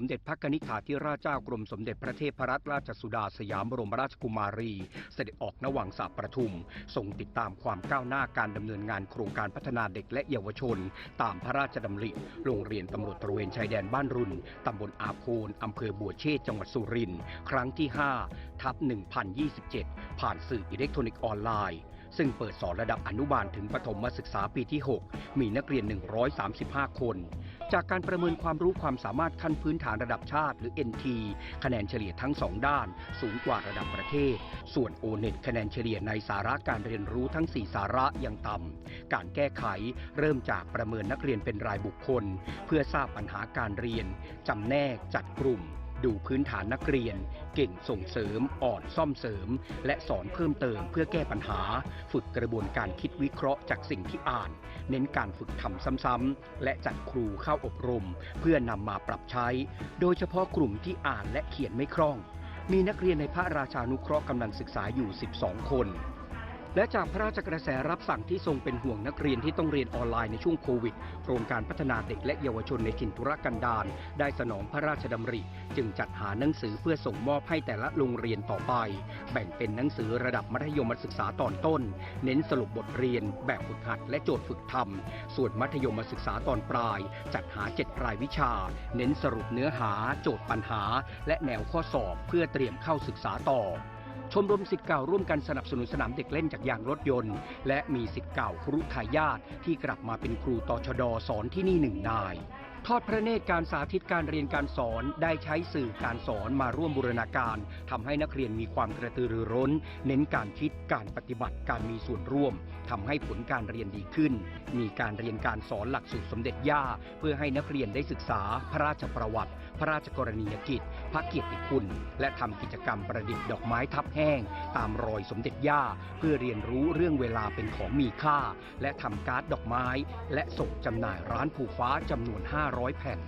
มเด็จพระนิษฐาธิราชเจ้ากรมสมเด็จพระเทพรัตนราชสุดาสยามบรมราชกุมารี เสด็จออกนวังสาประทุมส่งติดตามความก้าวหน้าการดำเนินงานโครงการพัฒนาเด็กและเยาวชน ตามพระราชดำริ โรงเรียนตำรวจตระเวนชายแดนบ้านรุนตำบลอาโพนอำเภอบัวเชษจังหวัดสุรินทร์ครั้งที่ 5 ทับ 1027 ผ่านสื่ออิเล็กทรอนิกส์ออนไลน์ซึ่งเปิดสอนระดับอนุบาลถึงประถมศึกษาปีที่ 6 มีนักเรียน 135 คน จากการประเมินความรู้ความสามารถขั้นพื้นฐานระดับชาติหรือ NT คะแนนเฉลี่ยทั้ง 2 ด้าน สูงกว่าระดับประเทศ ส่วน O-NET คะแนนเฉลี่ยในสาระการเรียนรู้ทั้ง 4 สาระยังต่ำ การแก้ไขเริ่มจากประเมินนักเรียนเป็นรายบุคคล เพื่อทราบปัญหาการเรียนจำแนกจัดกลุ่ม ดูพื้นฐานนักเรียน เก่งส่งเสริม อ่อนซ่อมเสริม และสอนเพิ่มเติมเพื่อแก้ปัญหา ฝึกกระบวนการคิดวิเคราะห์จากสิ่งที่อ่าน เน้นการฝึกทำซ้ำๆและจัดครูเข้าอบรม เพื่อนำมาปรับใช้ โดยเฉพาะกลุ่มที่อ่านและเขียนไม่คล่อง มีนักเรียนในพระราชานุเคราะห์กำลังศึกษาอยู่ 12 คน และจากพระราชกระแสรับสั่งที่ทรงเป็นห่วงนักเรียนที่ต้องเรียนออนไลน์ในช่วงโควิด โครงการพัฒนาเด็กและเยาวชนในถิ่นธุรกันดารได้สนองพระราชดำริ จึงจัดหาหนังสือเพื่อส่งมอบให้แต่ละโรงเรียนต่อไป แบ่งเป็นหนังสือระดับมัธยมศึกษาตอนต้น เน้นสรุปบทเรียน แบบฝึกหัด และโจทย์ฝึกทำส่วนมัธยมศึกษาตอนปลาย จัดหาเจ็ดรายวิชา เน้นสรุปเนื้อหา โจทย์ปัญหา และแนวข้อสอบเพื่อเตรียมเข้าศึกษาต่อ ชมรมสิทธิ์เก่าร่วมกันสนับสนุนสนามเด็กเล่นจากยางรถยนต์ และมีสิทธิ์เก่าครุทายาทที่กลับมาเป็นครูตชดสอนที่นี่หนึ่งนาย ทอดพระเนตรการสาธิตการเรียนการสอนได้ใช้สื่อการสอนมาร่วมบูรณาการทำให้นักเรียนมีความกระตือรือร้น เน้นการคิดการปฏิบัติการมีส่วนร่วมทำให้ผลการเรียนดีขึ้น มีการเรียนการสอนหลักสูตรสมเด็จย่า เพื่อให้นักเรียนได้ศึกษา พระราชประวัติ พระราชกรณียกิจ พระเกียรติคุณ และทำกิจกรรมประดิษฐ์ดอกไม้ทับแห้ง ตามรอยสมเด็จย่า เพื่อเรียนรู้เรื่องเวลาเป็นของมีค่า และทำการ์ดดอกไม้ และส่งจำหน่ายร้านผูฟ้าจำนวน500 แผ่น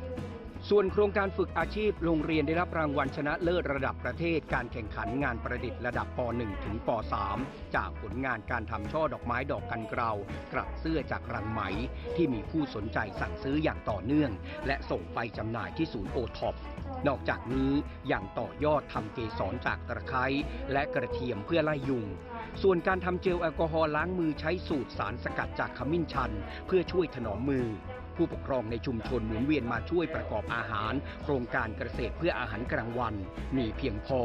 ส่วนโครงการฝึกอาชีพโรงเรียนได้รับรางวัลชนะเลิศระดับประเทศ การแข่งขันงานประดิษฐ์ระดับป .1 ถึงป .3 จากผลงานการทำช่อดอกไม้ดอกกันเกลากลับเสื้อจากรังไหม ที่มีผู้สนใจสั่งซื้ออย่างต่อเนื่อง และส่งไปจำหน่ายที่ศูนย์โอท็อปนอกจากนี้ยังต่อยอดทำเกสรจากตะไคร้และกระเทียมเพื่อไล่ยุง ส่วนการทำเจลแอลกอฮอล์ล้างมือใช้สูตรสารสกัดจากขมิ้นชัน เพื่อช่วยถนอมมือ ผู้ปกครองในชุมชนหมุนเวียนมาช่วยประกอบอาหาร โครงการเกษตรเพื่ออาหารกลางวัน มีเพียงพอ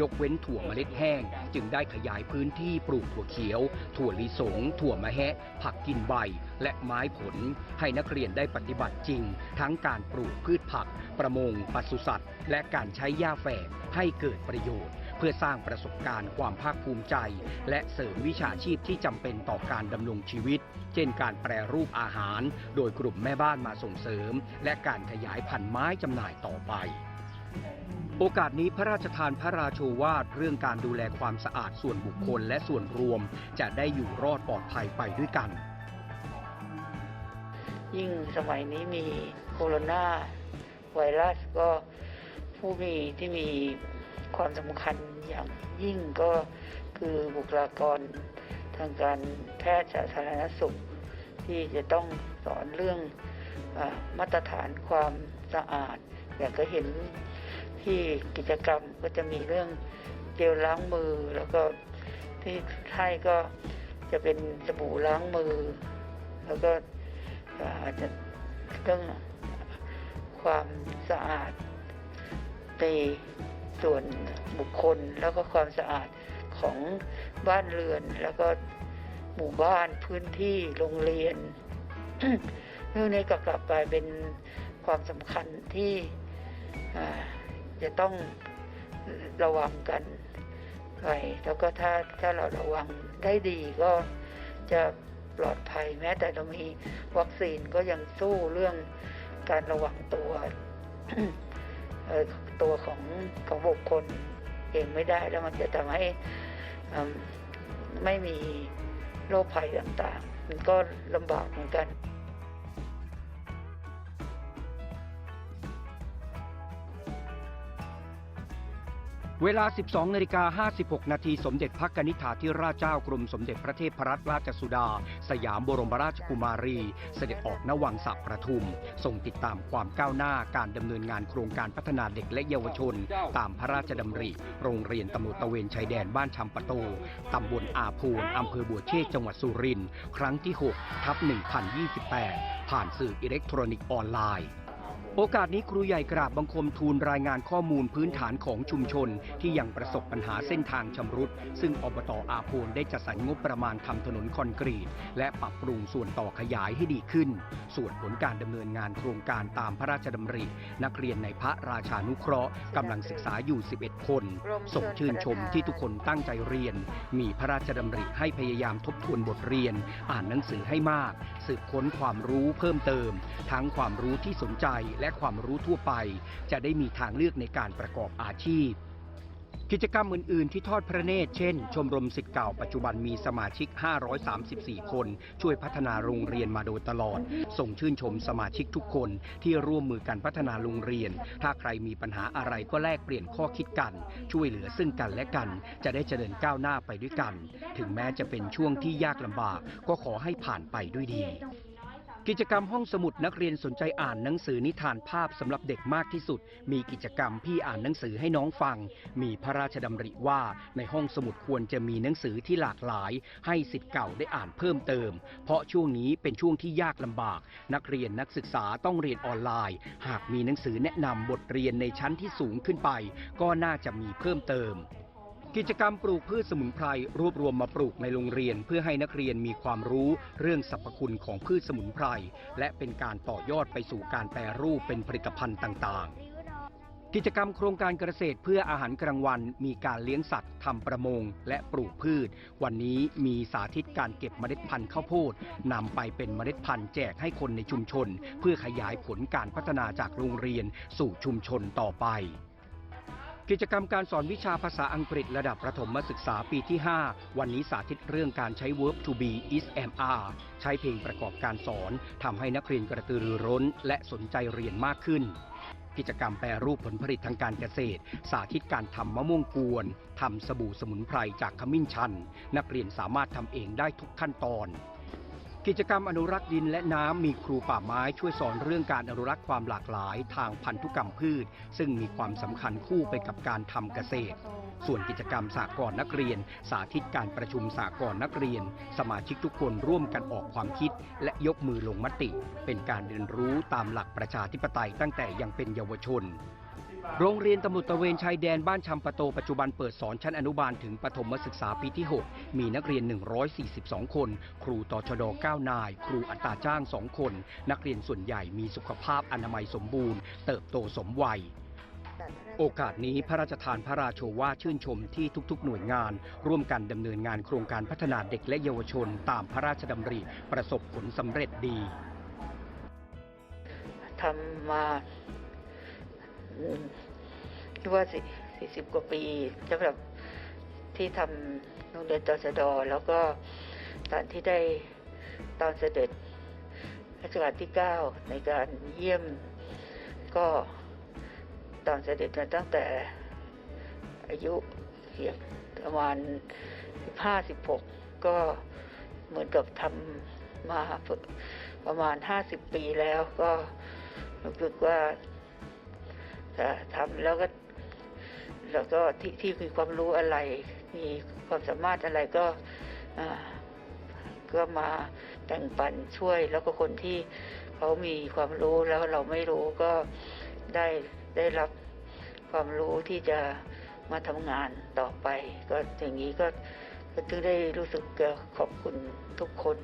ยกเว้นถั่วเมล็ดแห้ง จึงได้ขยายพื้นที่ปลูกถั่วเขียว ถั่วลิสง ถั่วมะแฮะ ผักกินใบ และไม้ผล ให้นักเรียนได้ปฏิบัติจริง ทั้งการปลูกพืชผัก ประมงปศุสัตว์ และการใช้หญ้าแฝกให้เกิดประโยชน์ พื่อสร้างประสบการณ์ความภาคภูมิใจ และเสริมวิชาชีพที่จำเป็นต่อการดำรงชีวิต เช่นการแปรรูปอาหาร โดยกลุ่มแม่บ้านมาส่งเสริม และการขยายพันธุ์ไม้จำหน่ายต่อไปโอกาสนี้พระราชทานพระราโชวาทเรื่องการดูแลความสะอาดส่วนบุคคลและส่วนรวม จะได้อยู่รอดปลอดภัยไปด้วยกัน ยิ่งสมัยนี้มีโคโรนาไวรัสก็ผู้มีที่มีความสำคัญ อย่างยิ่งก็คือบุคลากรทางการแพทย์สาธารณสุข ที่จะต้องสอนเรื่องอมาตรฐานความสะอาด อย่ากก็เห็นที่กิจกรรมก็จะมีเรื่องเจลล้างมือ แล้วก็ที่ไทยก็จะเป็นสบู่ล้างมือ แล้วก็ก็อาจจะเรื่องความสะอาดใน ส่วนบุคคลแล้วก็ความสะอาดของบ้านเรือน แล้วก็หมู่บ้านพื้นที่โรงเรียนเรื่องนี้ก็กลับกลายเป็นความสำคัญที่จะต้องระวังกันไปแล้วก็ถ้าถ้าเราระวังได้ดีก็จะปลอดภัยแม้แต่เรามีวัคซีนก็ยังสู้เรื่องการระวังตัว ตัวของของบุคคลเองไม่ได้แล้วมันจะทำให้ไม่มีโรคภัยต่างๆ มันก็ลำบากเหมือนกัน เวลา 12นาฬิกา56 นาที สมเด็จพระกนิษฐาธิราชเจ้ากรมสมเด็จพระเทพรัตนราชสุดา สยามบรมราชกุมารี เสด็จออกนวังสระประทุมทรงติดตามความก้าวหน้าการดำเนินงานโครงการพัฒนาเด็กและเยาวชน ตามพระราชดำริ โรงเรียนตำรวจตะเวนชายแดนบ้านชำปะโตตำบลอาพูนอำเภอบัวเชษจังหวัดสุรินทร์ครั้งที่ 6 ทับ 1028 ผ่านสื่ออิเล็กทรอนิกส์ออนไลน์ โอกาสนี้ครูใหญ่กราบบังคมทูลรายงานข้อมูลพื้นฐานของชุมชน ที่ยังประสบปัญหาเส้นทางชำรุด ซึ่งอบตอาโพนได้จัดสรรงบประมาณทำถนนคอนกรีต และปรับปรุงส่วนต่อขยายให้ดีขึ้น ส่วนผลการดำเนินงานโครงการตามพระราชดำริ นักเรียนในพระราชานุเคราะห์กำลังศึกษาอยู่ 11 คน ส่งชื่นชมที่ทุกคนตั้งใจเรียน มีพระราชดำริให้พยายามทบทวนบทเรียน อ่านหนังสือให้มาก สืบค้นความรู้เพิ่มเติม ทั้งความรู้ที่สนใจและความรู้ทั่วไป จะได้มีทางเลือกในการประกอบอาชีพ กิจกรรมอื่น ๆ ที่ทอดพระเนตร เช่น ชมรมสิทธิ์เก่าปัจจุบันมีสมาชิก 534 คน ช่วยพัฒนาโรงเรียนมาโดยตลอด ส่งชื่นชมสมาชิกทุกคนที่ร่วมมือกันพัฒนาโรงเรียน ถ้าใครมีปัญหาอะไรก็แลกเปลี่ยนข้อคิดกัน ช่วยเหลือซึ่งกันและกัน จะได้เจริญก้าวหน้าไปด้วยกัน ถึงแม้จะเป็นช่วงที่ยากลำบาก ก็ขอให้ผ่านไปด้วยดี กิจกรรมห้องสมุดนักเรียนสนใจอ่านหนังสือนิทานภาพสำหรับเด็กมากที่สุด มีกิจกรรมพี่อ่านหนังสือให้น้องฟัง มีพระราชดำริว่าในห้องสมุดควรจะมีหนังสือที่หลากหลาย ให้สิทธิ์เก่าได้อ่านเพิ่มเติม เพราะช่วงนี้เป็นช่วงที่ยากลำบาก นักเรียนนักศึกษาต้องเรียนออนไลน์ หากมีหนังสือแนะนำบทเรียนในชั้นที่สูงขึ้นไป ก็น่าจะมีเพิ่มเติม กิจกรรมปลูกพืชสมุนไพรรวบรวมมาปลูกในโรงเรียน เพื่อให้นักเรียนมีความรู้เรื่องสรรพคุณของพืชสมุนไพร และเป็นการต่อยอดไปสู่การแปรรูปเป็นผลิตภัณฑ์ต่างๆกิจกรรมโครงการเกษตรเพื่ออาหารกลางวัน มีการเลี้ยงสัตว์ทำประมง และปลูกพืช วันนี้มีสาธิตการเก็บเมล็ดพันธุ์ข้าวโพดนำไปเป็นเมล็ดพันธุ์แจกให้คนในชุมชน เพื่อขยายผลการพัฒนาจากโรงเรียนสู่ชุมชนต่อไป กิจกรรมการสอนวิชาภาษาอังกฤษระดับประถมศึกษาปีที่ 5 วันนี้สาธิตเรื่องการใช้ verb to be is am are ใช้เพลงประกอบการสอนทำให้นักเรียนกระตือรือร้น และสนใจเรียนมากขึ้น กิจกรรมแปรรูปผลผลิตทางการเกษตร สาธิตการทำมะม่วงกวนทำสบู่สมุนไพรจากขมิ้นชัน นักเรียนสามารถทำเองได้ทุกขั้นตอน กิจกรรมอนุรักษ์ดินและน้ำมีครูป่าไม้ช่วยสอนเรื่องการอนุรักษ์ความหลากหลายทางพันธุกรรมพืช ซึ่งมีความสำคัญคู่ไปกับการทำเกษตร ส่วนกิจกรรมสากลนักเรียน สาธิตการประชุมสากลนักเรียน สมาชิกทุกคนร่วมกันออกความคิด และยกมือลงมติ เป็นการเรียนรู้ตามหลักประชาธิปไตยตั้งแต่ยังเป็นเยาวชน โรงเรียนตำรวจตะเวนชายแดนบ้านชำปะโตปัจจุบันเปิดสอนชั้นอนุบาลถึงประถมศึกษาปีที่ 6 มีนักเรียน 142 คน ครูตชด 9 นาย ครูอัตราจ้าง 2 คน นักเรียนส่วนใหญ่มีสุขภาพอนามัยสมบูรณ์ เติบโตสมวัย โอกาสนี้พระราชทานพระราโชวาชื่นชมที่ทุกๆ หน่วยงาน ร่วมกันดำเนินงานโครงการพัฒนาเด็กและเยาวชน ตามพระราชดำริประสบผลสำเร็จดีทำมา ว่าสี่สิบกว่าปีสำหรับที่ทำโรงเรียนตชดแล้วก็ตอนที่ได้ตอนเสด็จรัชกาลที่เก้าในการเยี่ยมก็ตอนเสด็จมาตั้งแต่อายุเพียงประมาณห้าสิบหกก็เหมือนกับทำมาประมาณห้าสิบปีแล้วก็รู้สึกว่า ทำแล้วก็แล้วก็ที่ที่มีความรู้อะไร มีความสามารถอะไรก็ก็มาแบ่งปันช่วย แล้วก็คนที่เขามีความรู้แล้วเราไม่รู้ก็ได้ได้รับความรู้ที่จะมาทำงานต่อไป ก็อย่างนี้ก็ก็ถึงได้รู้สึกขอบคุณทุกคน